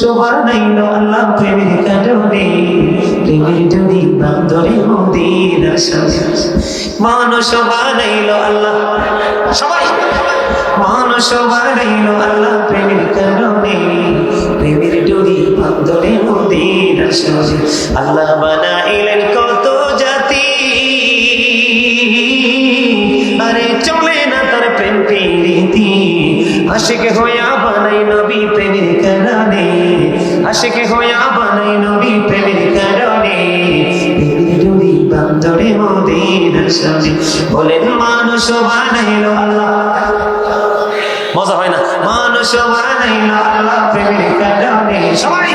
শোভা নাইলো আল্লাহ প্রেমের কারণে। প্রেমের যদি বান্দরে মদিনার সাথে মানুষ বানাইলো আল্লাহ। সবাই মানুষ বানাইলো আল্লাহ প্রেমের কারণে। প্রেমের ডুরি বান্দরে মদিনার সাথে আল্লাহ বানাইলেন কত জাতি। আরে চলে না তার প্রেম আশিকে হইয়া বানাই নবী প্রেমের কারণে। আশিকে হইয়া বানাই নবী প্রেমের কারণে। ডুরি বান্দরে মদিনার সাথে বলেন, মানুষ বানাইলো আল্লাহ। মজা হয় না। মানুষ বানাইলো আল্লাহ প্রেমের কারণে। সবাই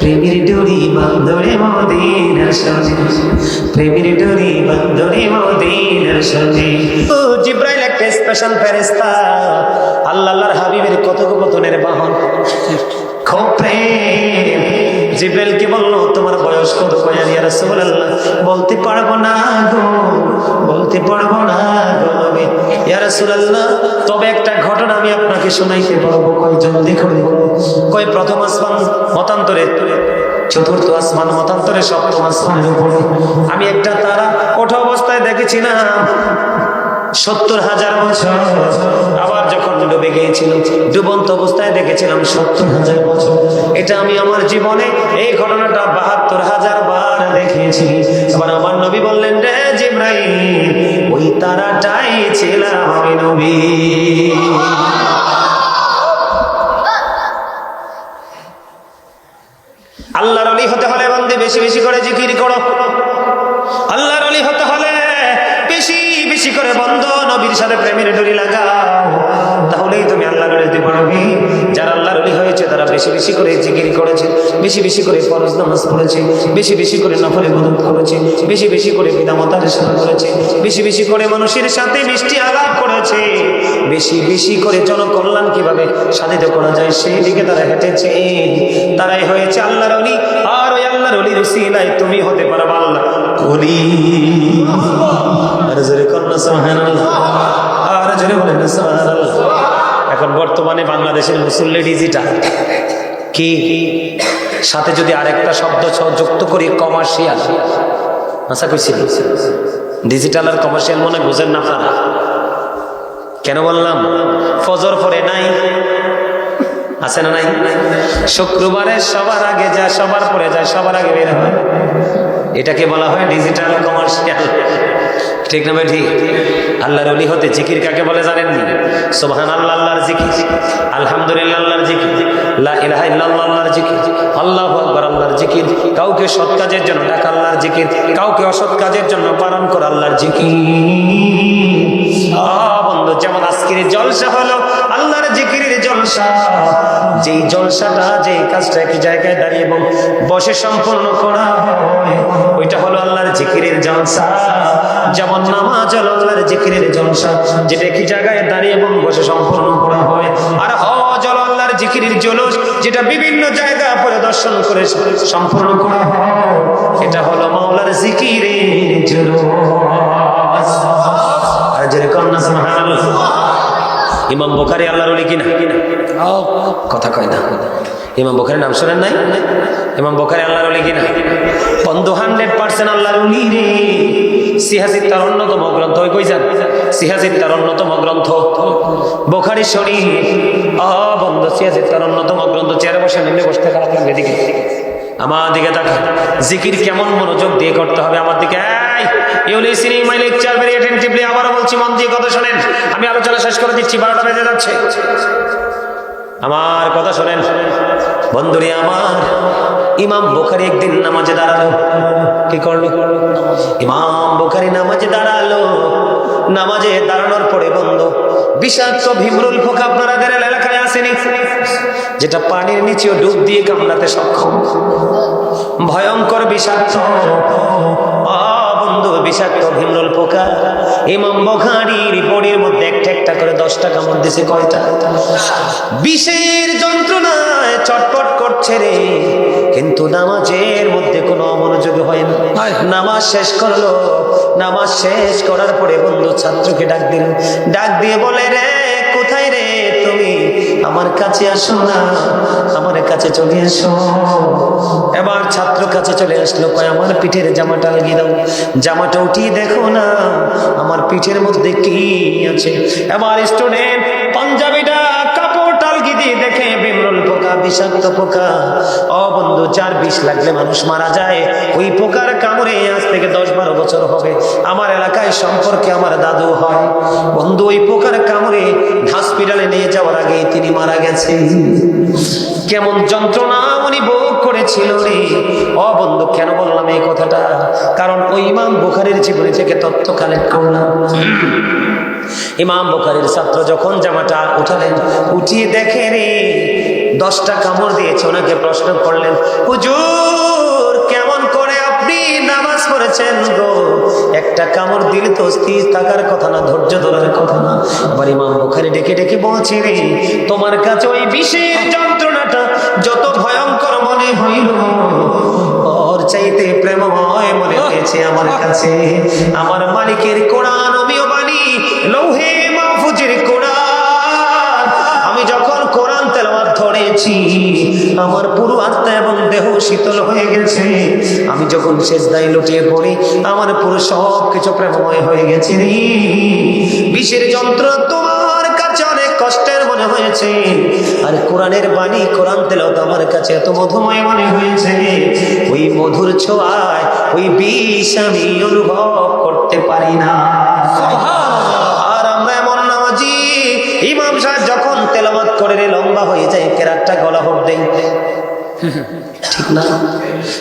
প্রেমের ডোরি বন্দরে মদিনার সাথে প্রেমের ডোরি বন্দরে মদিনার সাথে ও জিব্রাইল একটা স্পেশাল ফেরেশতা। আল্লাহ আল্লাহর হাবিবের কত কতনের বাহন বলল? তোমার বয়স কত কয়া? ইয়া রাসূলুল্লাহ, বলতে পারব না গো, বলতে পারব না তবে একটা ঘটনা আমি আপনাকে শোনাইতে পারব। কয় জলদি করে কয়, প্রথম আসমান মতান্তরে, চতুর্থ আসমান মতান্তরে, সপ্তম আসমানের উপরে। আমি একটা তারা ওঠা অবস্থায় দেখেছিলাম। সত্তর হাজার বছর। আবার যখন ডুবে গিয়েছিল, ডুবন্ত অবস্থায় দেখেছিলাম সত্তর হাজার বছর। এটা আমি আমার জীবনে এই ঘটনাটা বাহাত্তর হাজার বার দেখেছি আবার আমার নবী বললেন, রে জিব্রাইল, ওই তারাটাই ছিলাম আমি নবী। আল্লাহর অলি হতে হলে বন্দে বেশি বেশি করে জিকির করো। আল্লাহর বন্ধ, নবীর সাথে প্রেমের ডুরি লাগাও। তাহলেই তুমি আল্লাহর অলি হতে পারবে যারা আল্লাহর অলি হয়েছে, তারা বেশি বেশি করে জিকির করেছে, বেশি বেশি করে ফরজ নামাজ পড়েছে, বেশি বেশি করে নফলে মদত করেছে, বেশি বেশি করে পিতামাতার সেবা করেছে, বেশি বেশি করে মানুষের সাথে মিষ্টি আলাপ করেছে। বেশি বেশি করে জনকল্যাণ কীভাবে সাধিত করা যায়, সেই দিকে তারা হেঁটেছে। তারাই হয়েছে আল্লাহর অলি আর ওই আল্লাহর অলির উসিলায় তুমি হতে পারবা আল্লাহ। অলি এখন বর্তমানে বাংলাদেশের মুসল্লি ডিজিটাল কি? সাথে যদি আরেকটা শব্দ যুক্ত করি কমার্শিয়াল আশা কইছিল ডিজিটাল আর কমার্শিয়াল মনে বুঝেন না আপনারা? কেন বললাম? ফজর পরে নাই। আছে না নাই? শুক্রবারে সবার আগে যা সবার পরে যায়, সবার আগে বের হয়। এটাকে বলা হয় ডিজিটাল কমার্শিয়াল ঠিক না ঠিক। আল্লাহর অলি হতে জিকির কাকে বলে জানেননি? সোহান আল্লাহ আল্লাহর জিকির। আলহামদুলিল্লাহ, আল্লাহর জিকির। ইলাহা ইল্লাল্লাহ, আল্লাহর জিকির। আল্লাহু আকবার, আল্লাহর জিকির। কাউকে সৎ কাজের জন্য ডাকা আল্লাহর জিকির। কাউকে অসৎ কাজের জন্য পালন করা আল্লাহর জিকির। বন্ধু, যেমন আজকের জলসা হলো আল্লাহর জিকিরের জলসা। যেই জলসাটা, যেই কাজটা একই জায়গায় দাঁড়িয়ে এবং বসে সম্পূর্ণ করা হয়, ওইটা হলো আল্লাহর জিকিরের জলসা। যেমন নামাজ আল্লাহর জিকিরের জলসা, যেটা একই জায়গায় দাঁড়িয়ে এবং বসে সম্পূর্ণ করা হয়। আর হজ আল্লাহর জিকিরের জলস, যেটা বিভিন্ন জায়গা পরিদর্শন করে সম্পূর্ণ করা হয়, এটা হলো মাওলার জিকিরের জলস। আর যেরকম না, সুবহানাল্লাহ। ইমাম বোখারি আল্লাহর কিনা? কথা কয় না। ইমাম বোখারি নাম শোনেন নাই? ইমাম বোখারি আল্লাহর ওলি কিনা? বন্ধু হান্ড্রেড পার্সেন্ট আল্লাহর ওলি রে। সিহাজির তার অন্যতম গ্রন্থ, ওই কই যান? সিহাজির তার অন্যতম গ্রন্থ। বোখারি শরীফ। আ বন্ধু সিহাজির তার অন্যতম গ্রন্থ। চেয়ারে বসে নিলে বসতে খারাপ লাগবে এদিকে। আমার দিকে তাকা জিকির কেমন মনোযোগ দিয়ে করতে হবে আমার দিকে? মাই লেকচার ভেরি অ্যাটেনটিভলি আবারও বলছি, মন দিয়ে কথা শোনেন। আমি আলোচনা শেষ করে দিচ্ছি, বারোটা বেজে যাচ্ছে। আমার কথা শোনেন। বন্ধুরে আমার, ইমাম বুখারি একদিন নামাজে দাঁড়াল। কি করল? ইমাম বুখারি নামাজে দাঁড়াল। নামাজে দাঁড়ানোর পরে বন্ধ, বিষাক্ত ভীমরুল পোকা আপনাদের এলাকায় আসেনি? যেটা পানির নিচেও ডুব দিয়ে কামড়াতে সক্ষম। ভয়ঙ্কর বিষাক্ত। বন্ধু, বিষাক্ত ভীমরুল পোকা। ইমাম বখারির বডির মধ্যে একটা করে দশটা কামড় দিছে কয়টা? বিষের যন্ত্রণায় চটপট করছে রে। কিন্তু নামাজের মধ্যে কোনো অমনোযোগী হয় না। নামাজ শেষ করল। নামাজ শেষ করার পরে বন্ধু ছাত্রকে ডাক দিল। ডাক দিয়ে বলে রে কোথায় রে তুমি? আমার কাছে আসো না। আমার কাছে চলে আসো এবার ছাত্র কাছে চলে আসলো। কয় আমার পিঠের জামাটা লাগিয়ে দাও। জামাটা উঠিয়ে দেখো না। আমার পিঠের মধ্যে কি আছে? এবার স্টুডেন্ট পাঞ্জাবিটা পোকা, বিষাক্ত পোকা ও বন্ধু চার বিষ লাগলে মানুষ মারা যায়। ওই পোকার কামড়ে আজ থেকে দশ বারো বছর হবে। আমার এলাকায় সম্পর্কে আমার দাদু হয়। বন্ধু, ওই পোকার কামড়ে হসপিটালে নিয়ে যাওয়ার আগে তিনি মারা গেছেন। কেমন যন্ত্রণা উনি ভোগ করেছিল রে। ও বন্ধু কেন বললাম এই কথাটা? কারণ ওই ইমাম বুখারির জীবনী থেকে তথ্য কালেক্ট করলাম। ইমাম বুখারির ছাত্র যখন জামাটা উঠালেন, উঠিয়ে দেখে রে দশটা কামড় দিয়েছে, ওনাকে প্রশ্ন করলেন, হুজুর, কেমন করে আপনি নামাজ পড়েছেন গো? একটা কামড় দিলে তো স্থির থাকার কথা না, ধৈর্য ধরার কথা না। আবার ইমাম বুখারি ডেকে ডেকে বলছি, রে, তোমার কাছে ওই বিশেষ যন্ত্রণাটা যত ভয়ঙ্কর মনে হইল, ওর চাইতে প্রেমময় মনে হয়েছে আমার কাছে। আমার মালিকের কোরআন শীতল হয়ে গেছে। আমি যখন শেষদায় লুটিয়ে পড়ি আমার পুরো সব কিছু প্রেমময় হয়ে গেছে রে। বিষের যন্ত্র তোমার কাছে অনেক কষ্টের মনে হয়েছে। আর কোরআনের বাণী কোরআন তেলাওয়াত আমার কাছে এত মধুময় মনে হয়েছে। ওই মধুর ছোঁয়ায় ওই বিষ আমি অনুভব করতে পারি না। ইমাম সাহেব যখন তেলাওয়াত করে রে লম্বা হয়ে যায় কেরাতটা গলা হোক দেই ঠিক না?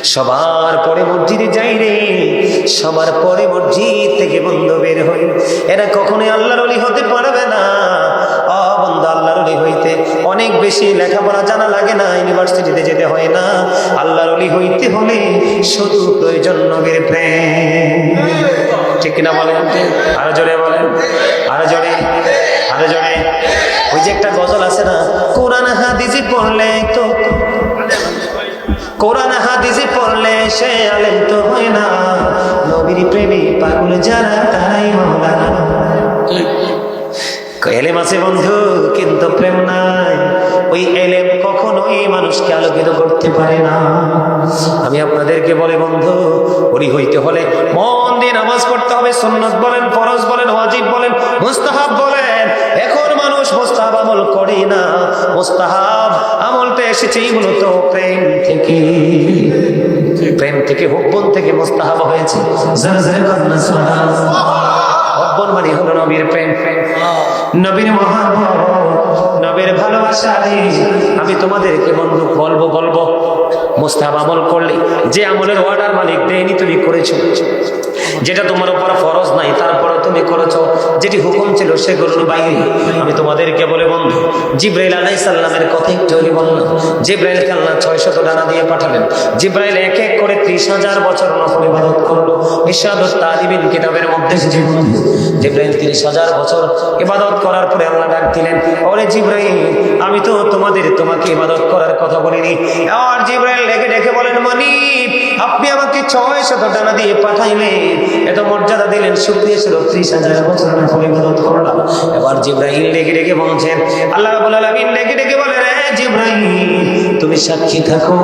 সবার পরে মসজিদে যাই রে। সবার পরে মসজিদ থেকে বন্ধ বের হই। এরা কখনোই আল্লাহর অলি হতে পারবে না। অ, বন্ধু, আল্লাহর অলি হইতে অনেক বেশি লেখাপড়া জানা লাগে না। ইউনিভার্সিটিতে যেতে হয় না। আল্লাহর অলি হইতে হলে শুধু প্রয়োজন নবীর প্রেম। ঠিক কিনা বলেন? আরও জোরে বলেন। আরও জোরে। আরও জোরে। ওই যে একটা গজল আছে না? কোরআন হাদিজি পড়লে তো কোরআন হাদিসে পড়লে সে আলেম তো হয় না। নবীর প্রেমে পাগল যারা, তারাই মৌলানা। এলেম আছে বন্ধু, কিন্তু প্রেম নাই। ওই এলেম কখনোই মানুষকে আলোকিত করতে পারে না। আমি আপনাদেরকে বলে বন্ধু ওরি হইতে হলে মন দিয়ে নামাজ পড়তে হবে, সুন্নত বলেন, ফরজ বলেন, ওয়াজিব বলেন, মুস্তাহাব বলেন। এখন মানুষ মুস্তাহাব আমল করে না। মুস্তাহাব আমলটা এসেছে মূলত প্রেম থেকে। প্রেম থেকে হুব্বন থেকে মুস্তাহাব হয়েছে। মানে হলো নবীর নবীর ভালোবাসা আমি বলব বলব। আমল করলে যে আমলের অর্ডার মালিক দেয়নি, তুমি যেটা তোমার উপর ফরজ নাই তারপরে তুমি করেছ, যেটি হুকুম ছিল সেগুলোর বাইরে আমি তোমাদেরকে বলে বন্ধু, জিব্রাইল আলাই সাল্লামের কথা একটু আগে বললাম। জিব্রাইলকে আল্লাহ ছয় শত ডানা দিয়ে পাঠালেন। জিব্রাইল এক এক করে ত্রিশ হাজার বছর নফল ইবাদত করল। ইশাদত তালিবিন কিতাবের মধ্যে জিব্রাইল তিরিশ হাজার বছর ইবাদত করার পরে আল্লাহ ডাক দিলেন, ওরে জিব্রাইল, আমি তো তোমাদের, তোমাকে ইবাদত করার কথা বলিনি। আর জিব্রাইল ডেকে ডেকে বলেন মানি আপনি আমাকে ছয় শত ডানা দিয়ে পাঠাইলেন। এত মর্যাদা দিলেন শুক্রিয়া ছিল। ত্রিশ হাজার বছর নফল ইবাদত করলাম এবার জিব্রাইল ডেকে ডেকে বলছেন আল্লাহ আলামিন ডেকে ডেকে বলেন রে জিব্রাইল, তুমি সাক্ষী থাকো।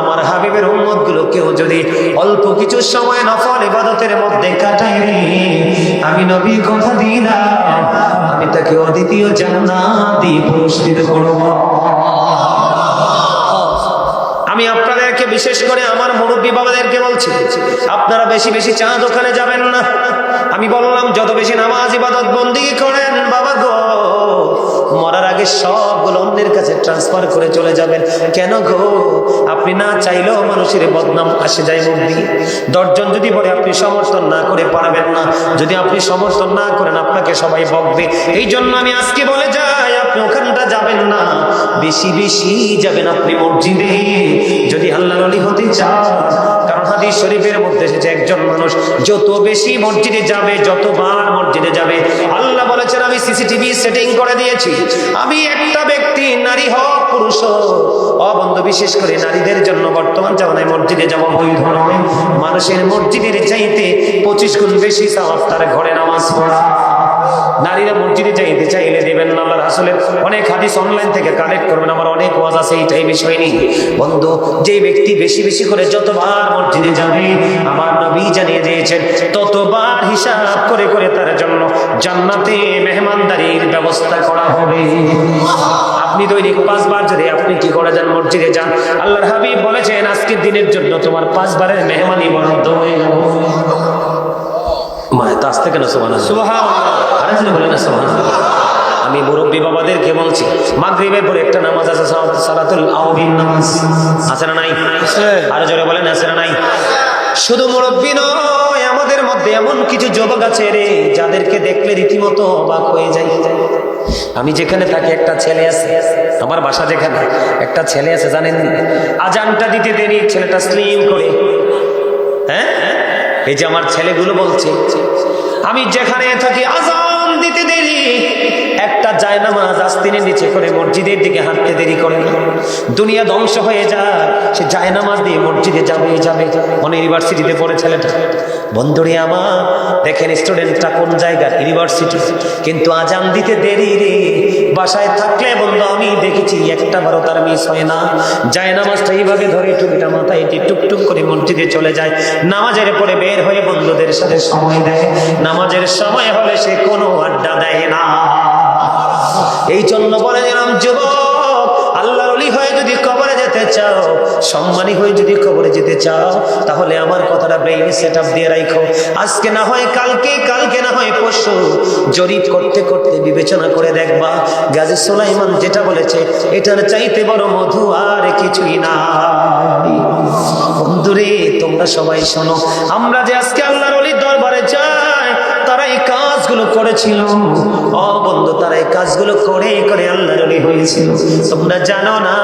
আমার হাবিবের উম্মতগুলো কেউ যদি অল্প কিছু সময় নফল ইবাদতের মধ্যে কাটাই আমি নবী কথা দিলাম, আমি তাকে অদ্বিতীয় জান্নাত পুরস্কৃত করব। আমি আপনাদেরকে বিশেষ করে আমার মুরব্বী বাবাদেরকে বলছি, আপনারা বেশি বেশি চা দোকানে যাবেন না। আমি বললাম, যত বেশি নামাজ ইবাদত বন্দি করেন বাবা গো, মরার আগে সবগুলো অন্যের কাছে ট্রান্সফার করে চলে যাবেন। কেন গো? আপনি না চাইলেও মানুষের বদনাম আসে যায় মুখ দশজন যদি বলে আপনি সমর্থন না করে পারবেন না। যদি আপনি সমর্থন না করেন, আপনাকে সবাই বকবে। এই জন্য আমি আজকে বলে যাই আপনি ওখানটা যাবেন না? বেশি বেশি যাবেন আপনি মসজিদে। যদি আল্লাহ অলি হতে চান, কারণ হাদিস শরীফের মধ্যে এসেছে, একজন মানুষ যত বেশি মসজিদে যাবে, যতবার মসজিদে যাবে, আল্লাহ বলেছেন, আমি সিসিটিভি সেটিং করে দিয়েছি। আমি একটা ব্যক্তি, নারী হোক, পুরুষ হোক, অবন্ধ, বিশেষ করে নারীদের জন্য বর্তমান জামানায় মসজিদে যাওয়া বৈধ নয়। মানুষের মসজিদের চাইতে পঁচিশ গুণ বেশি সাওয়াব তার ঘরে নামাজ পড়া। নারীরা মসজিদে যাইতে চাইলে দেবেন না আল্লাহ অনেক হাদিস অনলাইন থেকে কালেক্ট করবেন, আমার অনেক ওয়াজ আছে এইটাই বিষয় নেই বন্ধু যে ব্যক্তি বেশি বেশি করে যতবার মসজিদে যাবে, আমার নবী জানিয়ে দিয়েছেন, ততবার হিসাব করে করে তার জন্য জান্নাতে মেহমানদারির ব্যবস্থা করা হবে। আপনি দৈনিক পাঁচবার যদি আপনি কি করে যান, মসজিদে যান, আল্লাহর হাবিব বলেছেন, আজকের দিনের জন্য তোমার পাঁচবারের মেহমানি বরাদ্দ হয়ে গেল মায় তো আসতে কেন সোহান আরে বলে না সোহান আমি মুরব্বী বাবাদেরকে বলছি মাগরিবের পরে একটা নামাজ আছে সালাত- সালাতুল আওবিন নামাজ। আছে না নাই? আরও জোরে বলেন আছে না নাই? শুধু মুরব্বী নয় আমাদের মধ্যে এমন কিছু যুবক আছে রে যাদেরকে দেখলে রীতিমতো অবাক হয়ে যাই আমি যেখানে থাকি একটা ছেলে আছে। আমার বাসা যেখানে একটা ছেলে আছে জানেন? আজানটা দিতে দেরি ছেলেটা স্লিম করে। হ্যাঁ? এই যে আমার ছেলেগুলো বলছে আমি যেখানে থাকি আজান দিতে দেরি। একটা জায়নামাজ আস্তিনের নিচে করে মসজিদের দিকে হাঁটতে দেরি করে দুনিয়া ধ্বংস হয়ে যায়, সে জায়নামাজ দিয়ে মসজিদে যাবে যাবে। মনে ইউনিভার্সিটিতে পড়ে ছেলেটা বন্ধুরে আমার দেখেন স্টুডেন্টটা কোন জায়গার ইউনিভার্সিটি? কিন্তু আজান দিতে দেরি রে। বাসায় থাকলে বন্ধু, আমি দেখেছি একটা বারো তার মিস হয় না। যায় নামাজটা এইভাবে ধরে টুকিটা মাথায় এটি টুকটুক করে মসজিদে চলে যায়। নামাজের পরে বের হয়ে বন্ধুদের সাথে সময় দেয়। নামাজের সময় হলে সে কোনো আড্ডা দেয় না। এই জন্য বলে গেলাম যুবক, আল্লাহর অলি হয়ে যদি কবরে যেতে চাও, সম্মানী হয়ে যদি কবরে যেতে চাও, তাহলে আমার কথাটা ব্রেইনে সেট আপ দিয়ে রাখো আজকে না হয় কালকে কালকে না হয় পরশু। জরিপ করতে করতে বিবেচনা করে দেখবা, গাজী সোলাইমান যেটা বলেছে, এটার চাইতে বড় মধু আর কিছুই না বন্ধুরে, তোমরা সবাই শোনো, আমরা যে আজকে কাজগুলো করেছিল। ও বন্ধু, তারা এই কাজগুলো করে করে আল্লাহর অলি হয়েছিল। তোমরা জানো না,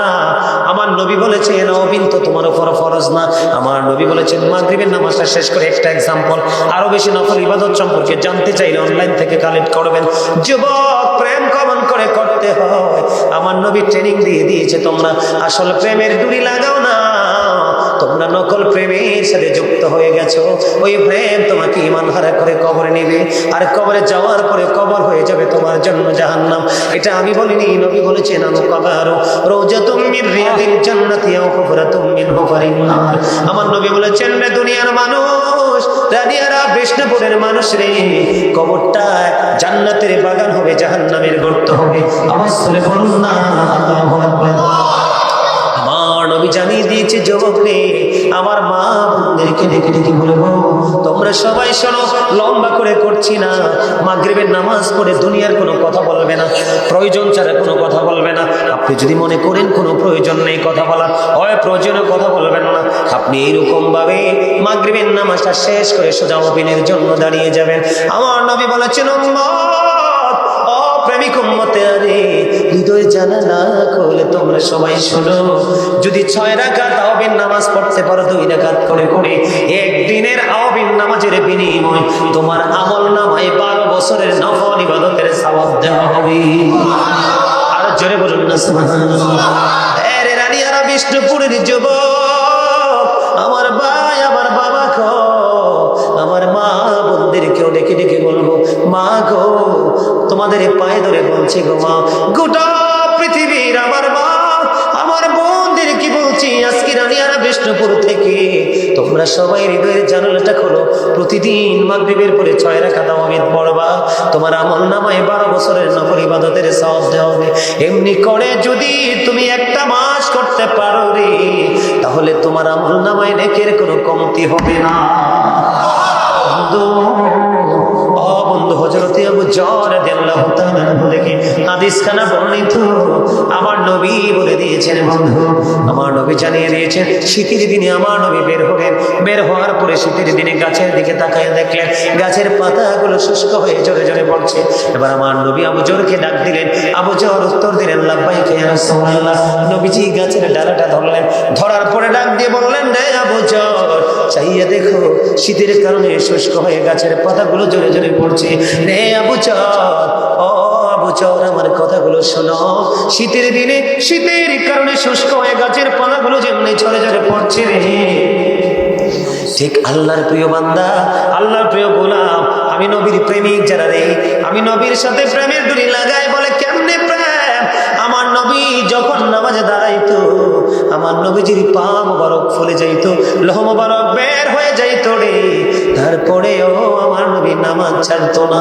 আমার নবী বলেছেন অবিন তো তোমার উপর ফরজ না। আমার নবী বলেছেন, মাগরিবের নামাজটা শেষ করে একটা এক্সাম্পল আরও বেশি নফল ইবাদত সম্পর্কে জানতে চাইলে অনলাইন থেকে কালেক্ট করবেন। যুবক, প্রেম কমন করে করতে হয়। আমার নবী ট্রেনিং দিয়ে দিয়েছে তোমরা। আসল প্রেমের ডুরি লাগাও না। তোমরা নকল প্রেমের সাথে যুক্ত হয়ে গেছো। ওই প্রেম তোমাকে ইমান হারা করে কবরে নেবে। আর কবরে যাওয়ার পরে কবর হয়ে যাবে তোমার জন্য জাহান্নাম। এটা আমি বলিনি, নবী বলেছেন আমি কবারো রোজা তুমি জান্নাতি কুফরাতুম মিন আমার নবী বলেছেন, রে দুনিয়ার মানুষ, রানিয়ারা বিষ্ণুপুরের মানুষ রে। কবরটা জান্নাতের বাগান হবে, জাহান্নামের গর্ত হবে। আমার বলুন না নবী জানিয়ে দিয়েছে যুবক রে আমার মা বোনদেরকে ডেকে ডেকে বলব তোমরা সবাই শোনো লম্বা করে করছি না। মাগরিবের নামাজ পড়ে দুনিয়ার কোনো কথা বলবে না প্রয়োজন ছাড়া কোনো কথা বলবে না। আপনি যদি মনে করেন কোনো প্রয়োজন নেই কথা বলার হয় প্রয়োজনে কথা বলবেন না। আপনি এইরকম ভাবে মাগরিবের নামাজটা শেষ করে সোজা অপিনের জন্য দাঁড়িয়ে যাবেন। আমার নবী বলেছেন "উম্মত, ও প্রেমিক হৃদয় তোমরা সবাই শোনো। যদি ছয় নামাজ পড়তে পারো করে বিনিময় তোমার আমল নামায় বারো বছরের নফল ইবাদতের দেওয়া হবে। আর জোরে বলুন না বিষ্ণুপুরের যুবক, আমার ভাই, আমার বাবা খো আমার মা বোনদেরকেও ডেকে ডেকে বলব, মা গো তোমাদের পায়ে ধরে বলছি গো মা, গোটা পৃথিবীর আমার মা, আমার বোনদের কি বলছি? আজকে রানিয়ারা বিষ্ণুপুর থেকে তোমরা সবাই হৃদয়ের জানালাটা খোলো। প্রতিদিন মাগরিবের পরে ছয় রাখা দাও আমি পড়বা। তোমার আমল নামায় বারো বছরের নকল ইবাদতের সব দেওয়া হবে। এমনি করে যদি তুমি একটা মাস করতে পারো রে, তাহলে তোমার আমল নামায় নেকের কোনো কমতি হবে না। বন্ধু আবু বর্ণিত। আমার নবী বলে দিয়েছেন, বন্ধু, আমার নবী জানিয়ে দিয়েছেন, শীতের দিনে আমার নবী বের হলেন। বের হওয়ার পরে শীতের দিনে গাছের দিকে তাকায় দেখলেন, গাছের শুষ্ক হয়ে জোরে জোরে পড়ছে। এবার আমার নবী আবু জোরকে ডাক দিলেন, আবু জোর, উত্তর দিলেন রাসূলুল্লাহ। নবীজি গাছের ডালাটা ধরলেন, ধরার পরে ডাক দিয়ে বললেন আবু জোর, চাইয়ে দেখো, শীতের কারণে শুষ্ক হয়ে গাছের পাতাগুলো জোরে জোরে পড়ছে। রে আবু চর ও আমার কথাগুলো শীতের দিনে, শীতের কারণে শুষ্ক হয়ে গাছের যেমনি ঝরে ঝরে পড়ছে রে। ঠিক আল্লাহর প্রিয় বান্দা, আল্লাহর প্রিয় গোলাম, আমি নবীর প্রেমিক যারা রে, আমি নবীর সাথে প্রেমের ডুরি লাগাই বলে কেমনে নবী যখন নামাজে দাঁড়াইতো, আমার নবীজির পা মোবারক ফুলে যাইতো, লহ মোবারক বের হয়ে যাইত রে। তারপরেও আমার নবী নামাজ ছাড়তো না।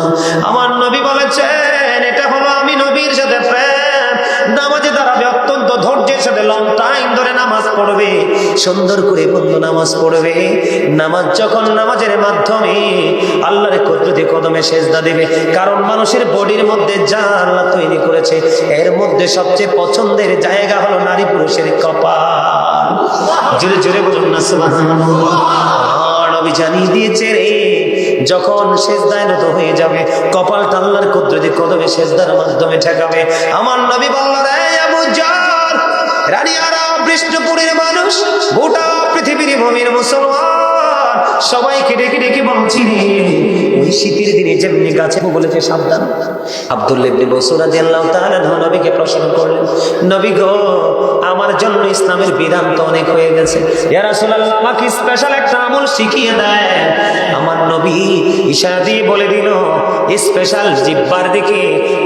আমার নবী বলেছেন, এটা হলো আমি নবীর সাথে প্রেম। নামাজে দাঁড়াবে অত্যন্ত ধৈর্যের সাথে লং টাইম ধরে নামাজ পড়বে। সুন্দর করে বন্ধু নামাজ পড়বে। নামাজ যখন নামাজের মাধ্যমে আল্লাহর কুদরতি কদমে সেজদা দেবে, কারণ মানুষের বডির মধ্যে যা আল্লাহ তৈরি করেছে, এর মধ্যে সবচেয়ে পছন্দের জায়গা হলো নারী পুরুষের কপাল। জোরে জোরে বলুন না জানিয়ে দিয়েছে রে, যখন সেজদায় নত হয়ে যাবে কপাল টাল্লার কুদরতি কদমে সেজদার মাধ্যমে ঠেকাবে। আমার নবী বলল, রে আবু জার রানী আরব বিষ্ণুপুরের মানুষ গোটা পৃথিবীর ভূমির মুসলমান। সবাইকে ডেকে ডেকে বলছি, ওই শীতের দিনে যেমনি গাছে বলেছে, সাবধান। বসুর তাআলা নবীকে প্রশ্ন করলেন, নবী আমার জন্য ইসলামের বিধান তো অনেক হয়ে গেছে। আমাকে স্পেশাল একটা আমল শিখিয়ে দেয় আমার নবী ইশারা দিয়ে বলে দিল স্পেশাল জিব্বার দিকে।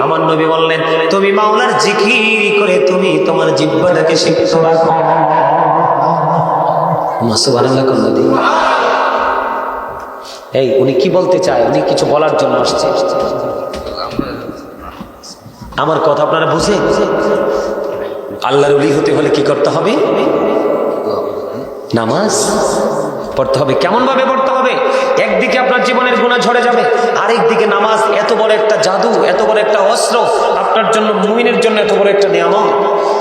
আমার নবী বললেন, তুমি মাওলার জিকির করে তুমি তোমার জিব্বাটাকে শিক্ষিত রাখো মাসুবানাল্লাহ কন্যা দিই এই, উনি কি বলতে চায়? উনি কিছু বলার জন্য আসছে। আমার কথা আপনারা বুঝে? আল্লাহর উলি হতে হলে কি করতে হবে? নামাজ পড়তে হবে। কেমন ভাবে পড়তে হবে? একদিকে আপনার জীবনের গুণা ঝরে যাবে আরেক দিকে নামাজ এত বড় একটা জাদু, এত বড় একটা অস্ত্র, আপনার জন্য, মুমিনের জন্য এত বড় একটা নিয়ামক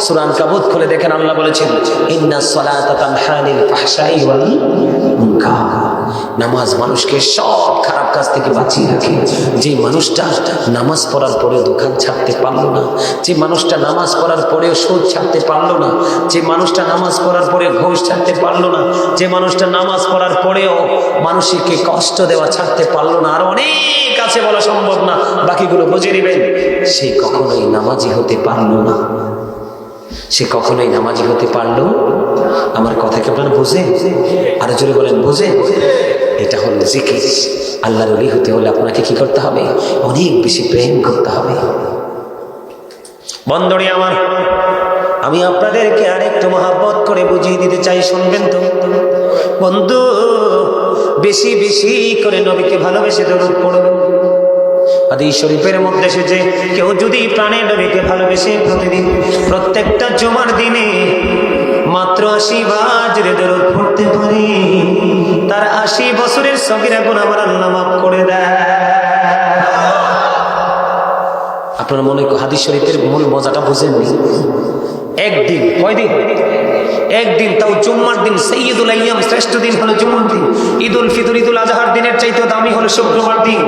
সুরান কাবুত খুলে দেখেন আল্লাহ বলেছেন, ইন্না সলাতা তানহানিল ফাহশাই ওয়াল মুনকার। নামাজ মানুষকে সব খারাপ কাজ থেকে বাঁচিয়ে রাখে। যে মানুষটা নামাজ পড়ার পরেও দোকান ছাড়তে পারল না, যে মানুষটা নামাজ পড়ার পরেও সুদ ছাড়তে পারল না, যে মানুষটা নামাজ পড়ার পরে ঘোষ ছাড়তে পারল না, যে মানুষটা নামাজ পড়ার পরেও মানুষকে কষ্ট দেওয়া ছাড়তে পারল না, আর অনেক আছে বলা সম্ভব না, বাকিগুলো বুঝে নেবেন। সে কখনোই নামাজি হতে পারল না। সে কখনোই নামাজি হতে পারল? আমার কথা কি আপনারা বোঝে? আরও জোরে বলেন, বোঝে? এটা হলো জিকির। আল্লাহর অলি হতে হলে আপনাকে কি করতে হবে? অনেক বেশি প্রেম করতে হবে। বন্দরে আমার, আমি আপনাদেরকে আরেকটু মহাব্বত করে বুঝিয়ে দিতে চাই, শুনবেন তো? বন্ধু, বেশি বেশি করে নবীকে ভালোবেসে দরুদ পড়বেন আদি শরীফের মধ্যে এসেছে, কেউ যদি প্রাণে নবীকে ভালোবেসে প্রতিদিন, প্রত্যেকটা জমার দিনে মাত্র আশি বার যদি পড়তে পারে, তার আশি বছরের সগিরা গুণ আমার আল্লাহ মাফ করে দেয়। আপনার মনে হাদিস শরীফের মূল মজাটা বুঝেননি? একদিন, কয়দিন? একদিন তাও জুম্মার দিন সৈয়দুল আইয়াম শ্রেষ্ঠ দিন হলো জুম্মার দিন। ঈদ উল ফিতর ঈদ উল আজহার দিনের চাইতে দামি হলো শুক্রবার দিন।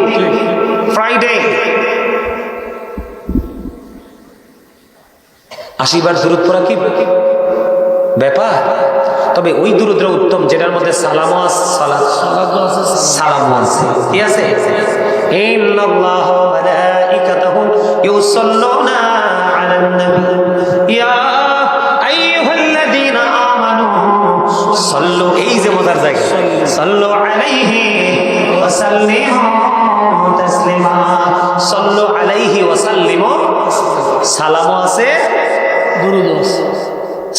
ফ্রাইডে আশিবার দূরত পড়া কি? ব্যাপার। তবে ওই দূরদ্র উত্তম, যেটার মধ্যে সালামও আছে সালামও আছে। কি আছে? ইন্নাল্লাহ ওয়া মালাইকাতাহু ইউসাল্লুনা আলান নবী ইয়া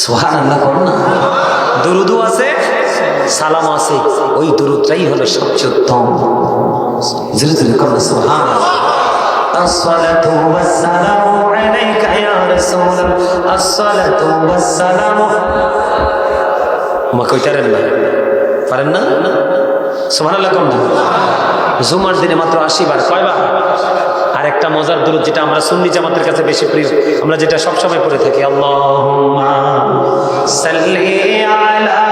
সোহান আল্লাহ করো না দুরুদু আছে সালাম আছে ওই দুরুদটাই হলো সবচেয়ে উত্তম ধীরে ধীরে করো না সোহান الصلاة والسلام عليك يا رسول الله الصلاة والسلام মা কইতারেন না পারেন না সোহান আল্লাহ কম না জুমার দিনে মাত্র আশি বার কয়বার আর একটা মজার দূরত যেটা আমরা সুন্নি জামাতের কাছে বেশি প্রিয়, আমরা যেটা সবসময় পড়ে থাকি আল্লাহ সাল্লি আলা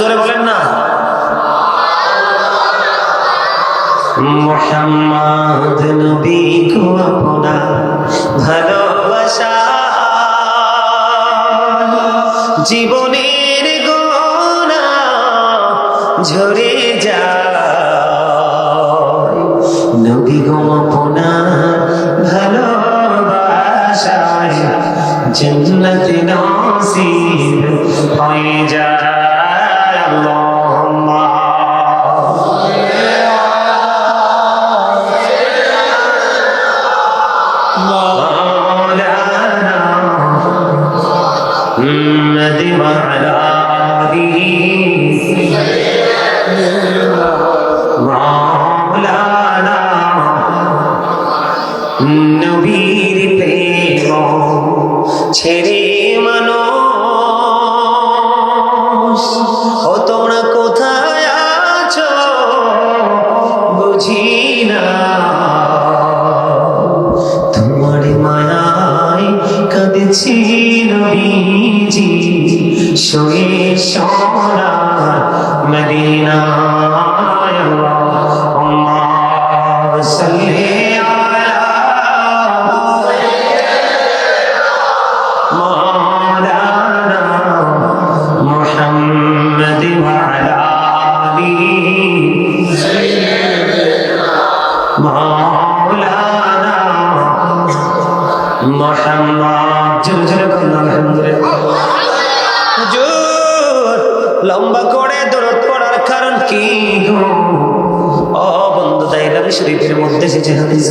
জোরে বলেন না। মোহাম্মদ নবী কো আপনা ভালোবাসা। জীবনের গোনা ঝরে যায়। নবী গো আপনা ভালোবাসা জন্নতে নসিব। শরীফের মধ্যে এসেছে হাদিস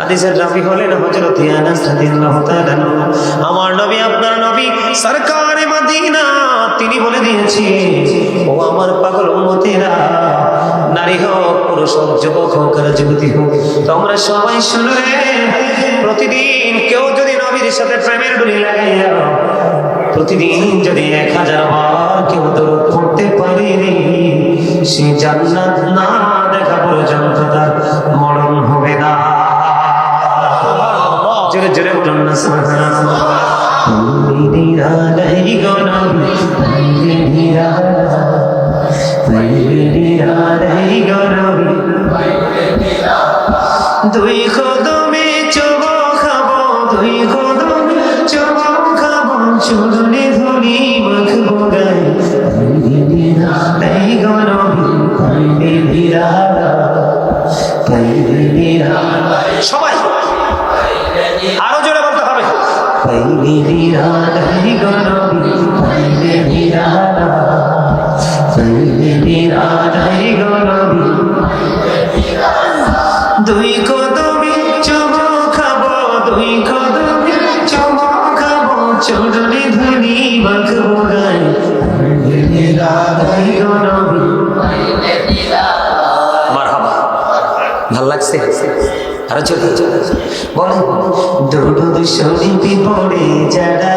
হাদিসের রাবি হলেন হযরত আনাস রাদিয়াল্লাহু তাআলা আমার নবী, আপনার নবী সরকারে মদিনা, তিনি বলে দিয়েছে, ও আমার পাগল উম্মতেরা, নারী হোক, পুরুষ হোক, যুবক হোক, আর যুবতী হোক, তোমরা সবাই শুনো রে। প্রতিদিন কেউ যদি নবীর সাথে প্রেমের ডুরি লাগাইয়া প্রতিদিন যদি এক হাজার বার কেউ দরদ পড়তে পারে সে জান্নাত না দেখা পর্যন্ত তার জোরে জোরে বলুন না সুবহানাল্লাহ। নিরালাই গনবি নিরালাই গনবি দুই কদমে পাইলে চলে বলে, দুরুদ শরীফ পড়ে যারা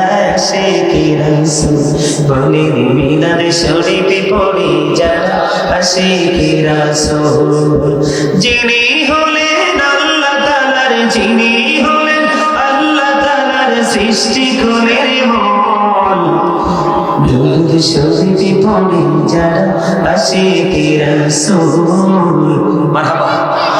সে কি রাসু বলে শরীফ পড়ে যারা সে কি রাসু যিনি হলেন আল্লাহ তাআলার, যিনি হলেন আল্লাহ তাআলার সৃষ্টি করে দুরুদ শরীফ পড়ে যারা আসে কি রাসূল? মারহাবা।